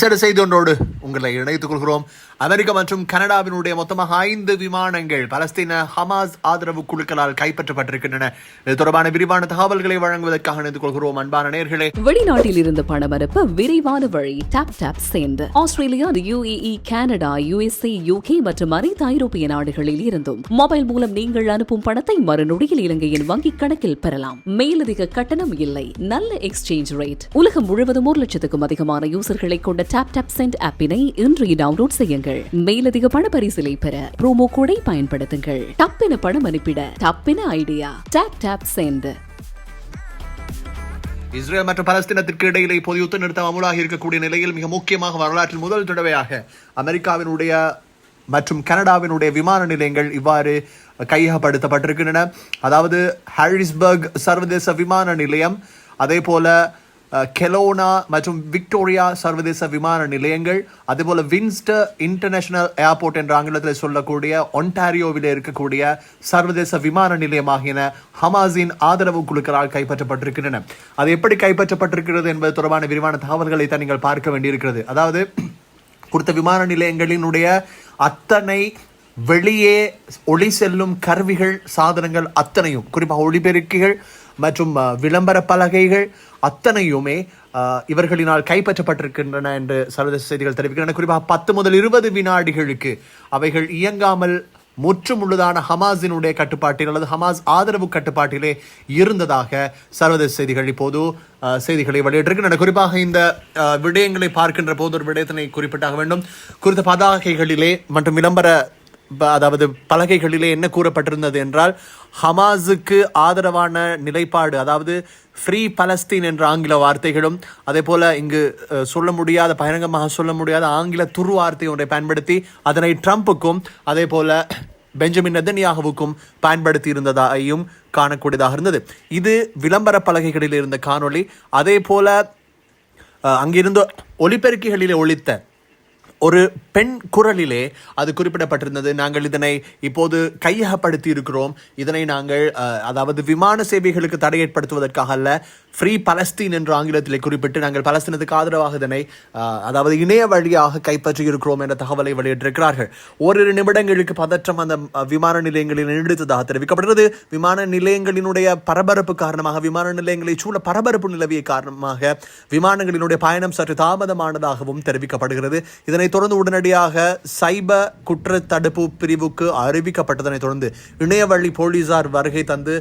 சட செய்தி ஒன்றோடு உங்களை இணைத்துக் கொள்கிறோம். அமெரிக்கா மற்றும் கனடாவினுடைய மொத்தமாக ஐந்து விமானங்கள் பலஸ்தீன ஹமாஸ் ஆதரவு குழுக்களால் கைப்பற்றப்பட்டிருக்கின்றன. இது தொடர்பான விரிவான தகவல்களை வழங்குவதற்காக இணைத்துக் கொள்கிறோம். அன்பான நேர்களே. வெளிநாட்டில் இருந்து பணம் அனுப்ப விரைவான வழி. டாப் டாப் சேர்ந்து Australia UAE Canada USA UK மற்றும் அனைத்து ஐரோப்பிய நாடுகளில் இருந்தும் மொபைல் மூலம் நீங்கள் அனுப்பும் பணத்தை மறுநொடியில் இலங்கையின் வங்கிக் கணக்கில் பெறலாம். மேலதிக கட்டணம் இல்லை. நல்ல எக்ஸ்சேஞ்ச் ரேட் உலகம் முழுவதும் ஒரு லட்சத்துக்கும் அதிகமான யூசர்களை கொண்ட டாப் டாப் சென்ட் ஆப்பினை இன்று டவுன்லோட் செய்யுங்கள். மேலதிக பண பரிசிலை பெற ப்ரோமோ கோடை பயன்படுத்துங்கள். டப்பின பணம் அனுப்பிட டப்பின idea Tap Tap send Israel மற்றும் பலஸ்தீனத்திற்கு இடையிலே இப்போது யுத்த நிறுத்தம் அமுலாகி இருக்கக்கூடிய நிலையில் மிக முக்கியமாக வரலாற்றில் முதல் தடவையாக அமெரிக்காவினுடைய மற்றும் கனடாவினுடைய விமான நிலையங்கள் இவ்வாறு கையகப்படுத்தப்பட்டிருக்கின்றன. அதாவது ஹாரிஸ்பர்க் சர்வதேச விமான நிலையம் அதே போல கெலோனா மற்றும் விக்டோரியா சர்வதேச விமான நிலையங்கள் அதுபோல் வின்ஸ்டர் இன்டர்நேஷனல் ஏர்போர்ட் என்ற ஆங்கிலத்தில் சொல்லக்கூடிய ஒன்டாரியோவில் இருக்கக்கூடிய சர்வதேச விமான நிலையம் ஆகியன ஹமாஸின் ஆதரவு குழுக்களால் கைப்பற்றப்பட்டிருக்கின்றன. அது எப்படி கைப்பற்றப்பட்டிருக்கிறது என்பது தொடர்பான விரிவான தகவல்களை தான் நீங்கள் பார்க்க வேண்டியிருக்கிறது. அதாவது கொடுத்த விமான நிலையங்களினுடைய அத்தனை வெளியே ஒளி செல்லும் கருவிகள் சாதனங்கள் அத்தனையும் குறிப்பாக ஒளிபெருக்கிகள் மற்றும் விளம்பர பலகைகள் அத்தனையுமே இவர்களினால் கைப்பற்றப்பட்டிருக்கின்றன என்று சர்வதேச செய்திகள் தெரிவிக்கின்றன. குறிப்பாக பத்து முதல் இருபது வினாடிகளுக்கு அவைகள் இயங்காமல் முற்றுமுழுதான ஹமாஸினுடைய கட்டுப்பாட்டில் அல்லது ஹமாஸ் ஆதரவு கட்டுப்பாட்டிலே இருந்ததாக சர்வதேச செய்திகள் இப்போது செய்திகளை வெளியிட்டிருக்கின்றன. குறிப்பாக இந்த விடயங்களை பார்க்கின்ற போது ஒரு விடயத்தினை குறிப்பிட்டாக வேண்டும். குறித்த பதாகைகளிலே மற்றும் விளம்பர அதாவது பலகைகளிலே என்ன கூறப்பட்டிருந்தது என்றால் ஹமாஸுக்கு ஆதரவான நிலைப்பாடு அதாவது ஃப்ரீ பலஸ்தீன் என்ற ஆங்கில வார்த்தைகளும் அதே போல் இங்கு சொல்ல முடியாத பகிரங்கமாக சொல்ல முடியாத ஆங்கில துரு வார்த்தை ஒன்றை பயன்படுத்தி அதனை ட்ரம்ப்புக்கும் அதே போல் பெஞ்சமின் நெதன்யாகுவுக்கும் பயன்படுத்தி இருந்ததாயும் காணக்கூடியதாக இருந்தது. இது விளம்பர பலகைகளில் இருந்த காணொளி அதே போல் அங்கிருந்த ஒலிபெருக்கிகளிலே ஒழித்த ஒரு பெண் குரலிலே அது குறிப்பிடப்பட்டிருந்தது. நாங்கள் இதனை இப்போது கையகப்படுத்தி இருக்கிறோம் இதனை நாங்கள் அதாவது விமான சேவைகளுக்கு தடை ஏற்படுத்துவதற்காக அல்ல ஃப்ரீ பலஸ்தீன் என்ற ஆங்கிலத்திலே குறிப்பிட்டு நாங்கள் பலஸ்தீனத்துக்கு ஆதரவாக இதனை அதாவது இணைய வழியாக கைப்பற்றி இருக்கிறோம் என்ற தகவலை வெளியிட்டிருக்கிறார்கள். ஓரிரு நிமிடங்களுக்கு பதற்றம் அந்த விமான நிலையங்களில் நீடித்ததாக தெரிவிக்கப்படுகிறது. விமான நிலையங்களினுடைய பரபரப்பு காரணமாக விமான நிலையங்களை சூழ பரபரப்பு நிலவிய காரணமாக விமானங்களினுடைய பயணம் சற்று தாமதமானதாகவும் தெரிவிக்கப்படுகிறது. இதனை தொடர்ந்து உடனடியாக சைபர் குற்ற தடுப்பு பிரிவுக்கு அறிவிக்கப்பட்டதனை தொடர்ந்து இணையவழி போலீசார் வருகை தந்து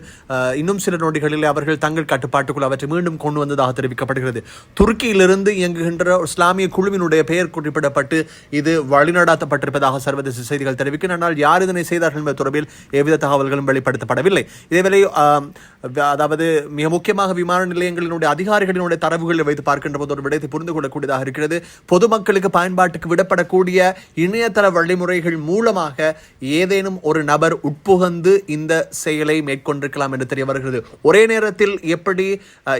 இன்னும் சில நொடிகளில் அவர்கள் தங்கள் கட்டுப்பாட்டுக்குள் அவற்றை மீண்டும் கொண்டு வந்ததாக தெரிவிக்கப்படுகிறது துருக்கியிலிருந்து இயங்குகின்ற இஸ்லாமிய குழுவினுடைய பெயர் குறிப்பிடப்பட்டு இது வழிநடாத்தப்பட்டிருப்பதாக சர்வதேச செய்திகள் தெரிவிக்கின்றன. ஆனால் யார் இதனை செய்தார்கள் என்பது தொடர்பில் எவ்வித தகவல்களும் வெளிப்படுத்தப்படவில்லை. இதேவேளை அதாவது மிக முக்கியமாக விமான நிலையங்களினுடைய அதிகாரிகளினுடைய தரவுகளை வைத்து பார்க்கின்ற போது ஒரு விடயத்தை புரிந்து கொள்ளக்கூடியதாக இருக்கிறது. பொதுமக்களுக்கு பயன்பாட்டுக்கு விடப்படக்கூடிய இணையதள வழிமுறைகள் மூலமாக ஏதேனும் ஒரு நபர் உட்புகந்து இந்த செயலை மேற்கொண்டிருக்கலாம் என்று தெரிய வருகிறது. ஒரே நேரத்தில் எப்படி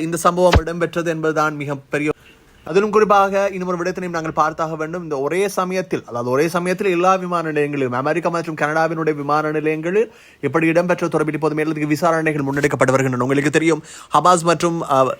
இந்த சம்பவம் இடம்பெற்றது என்பதுதான் மிகப்பெரிய அதிலும் குறிப்பாக இன்னொரு ஒரு விடயத்தினையும் நாங்கள் பார்த்தாக வேண்டும். இந்த ஒரே சமயத்தில் அதாவது ஒரே சமயத்தில் எல்லா விமான நிலையங்களிலும் அமெரிக்கா மற்றும் கனடாவினுடைய விமான நிலையங்களில் இப்படி இடம்பெற்ற தொடர்பில் இப்போது மேலதிக விசாரணைகள் முன்னெடுக்கப்பட்டு வருகின்றன. உங்களுக்கு தெரியும் ஹமாஸ் மற்றும்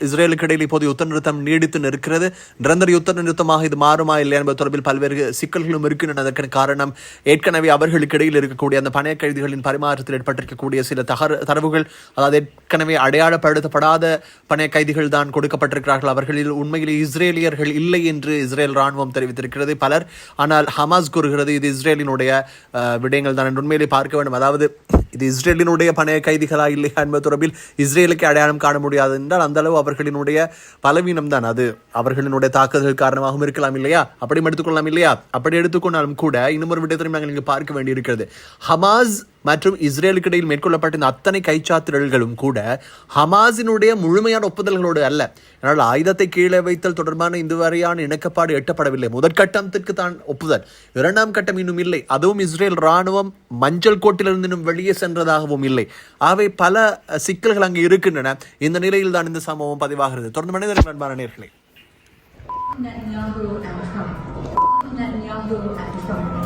இஸ்ரேலுக்கு இடையில் இப்போது யுத்த நிறுத்தம் நீடித்து நிற்கிறது. நிரந்தர யுத்த நிறுத்தமாக இது மாறுமா இல்லை என்பது தொடர்பில் பல்வேறு சிக்கல்களும் இருக்கின்றன. அதற்கு காரணம் ஏற்கனவே அவர்களுக்கு இடையில் இருக்கக்கூடிய அந்த பணைய கைதிகளின் பரிமாற்றத்தில் ஏற்பட்டிருக்கக்கூடிய சில தகர தரவுகள் அதாவது ஏற்கனவே அடையாளப்படுத்தப்படாத பணைய கைதிகள் தான் கொடுக்கப்பட்டிருக்கிறார்கள். அவர்களில் உண்மையில் இஸ்ரேல் இஸ்ரேலியர்கள் இல்லை என்று இஸ்ரேல் ராணுவம் தெரிவித்திருக்கிறது. பலர் ஆனால் ஹமாஸ் கூறுகிறது இது இஸ்ரேலினுடைய விடயங்கள் தான் என்று உண்மையிலே பார்க்க வேண்டும். அதாவது இது இஸ்ரேலினுடைய பணைய கைதிகளா இல்லையா என்பது தொடர்பில் இஸ்ரேலுக்கு அடையாளம் காண முடியாது என்றால் அந்த அளவு அவர்களினுடைய பலவீனம் தான். அது அவர்களினுடைய தாக்குதல் காரணமாகவும் இருக்கலாம் இல்லையா? அப்படியும் எடுத்துக்கொள்ளலாம் இல்லையா? அப்படி எடுத்துக்கொண்டாலும் கூட இன்னும் ஒரு விடயத்தையும் நாங்கள் இங்கே பார்க்க வேண்டியிருக்கிறது. ஹமாஸ் மற்றும் இஸ்ரேலுக்கு இடையில் மேற்கொள்ளப்பட்ட இந்த அத்தனை கைச்சாத்திரல்களும் கூட ஹமாஸினுடைய முழுமையான ஒப்புதல்களோடு அல்ல. ஆனால் ஆயுதத்தை கீழே வைத்தல் தொடர்பான இந்த வரையான இணக்கப்பாடு எட்டப்படவில்லை. முதற்கட்டத்திற்கு தான் ஒப்புதல். இரண்டாம் கட்டம் இன்னும் இல்லை. அதுவும் இஸ்ரேல் ராணுவம் மஞ்சள் கோட்டிலிருந்து இன்னும் வெளியே சென்றதாகவும் இல்லை. அவை பல சிக்கல்கள் அங்கு இருக்கின்றன. இந்த நிலையில் தான் இந்த சம்பவம் பதிவாகிறது. தொடர்ந்து மனிதர்கள் நண்பான நேர்களை. Netanyahu and Trump. Netanyahu. and Trump.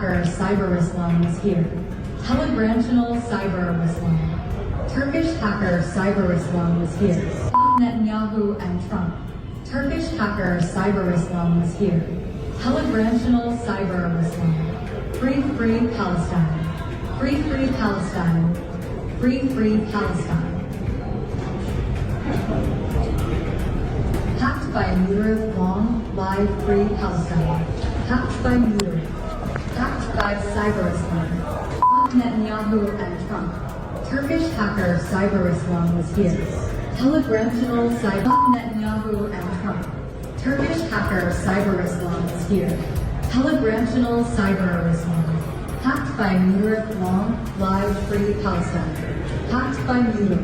Cyber Islam is here. Telegram Cyber Islam. Turkish hacker Cyber Islam was here. Netanyahu and Trump. Turkish hacker Cyber Islam was here. Telegram Cyber Islam. Free Free Palestine. Free Free Palestine. Free Free Palestine. Hacked by Muir Long, Live Free Palestine. Hacked by Muir. By Cyber Islam. Netanyahu and Trump. Turkish hacker Cyber Islam was here. Telegram channel Cyber Netanyahu and Trump. Turkish hacker Cyber Islam was here. Telegram channel Cyber Islam. Hacked by Muir Long, Live Free Palestine. Hacked by Muir.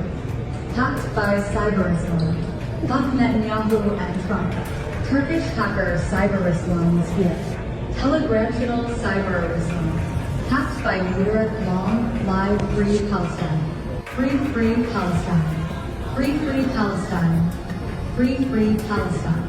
Hacked by Cyber Islam. Netanyahu and Trump. Turkish hacker Cyber Islam is here telegraphical cyberism, hacked by Europe long, live, free Palestine. Free, free Palestine. Free, free Palestine. Free, free Palestine.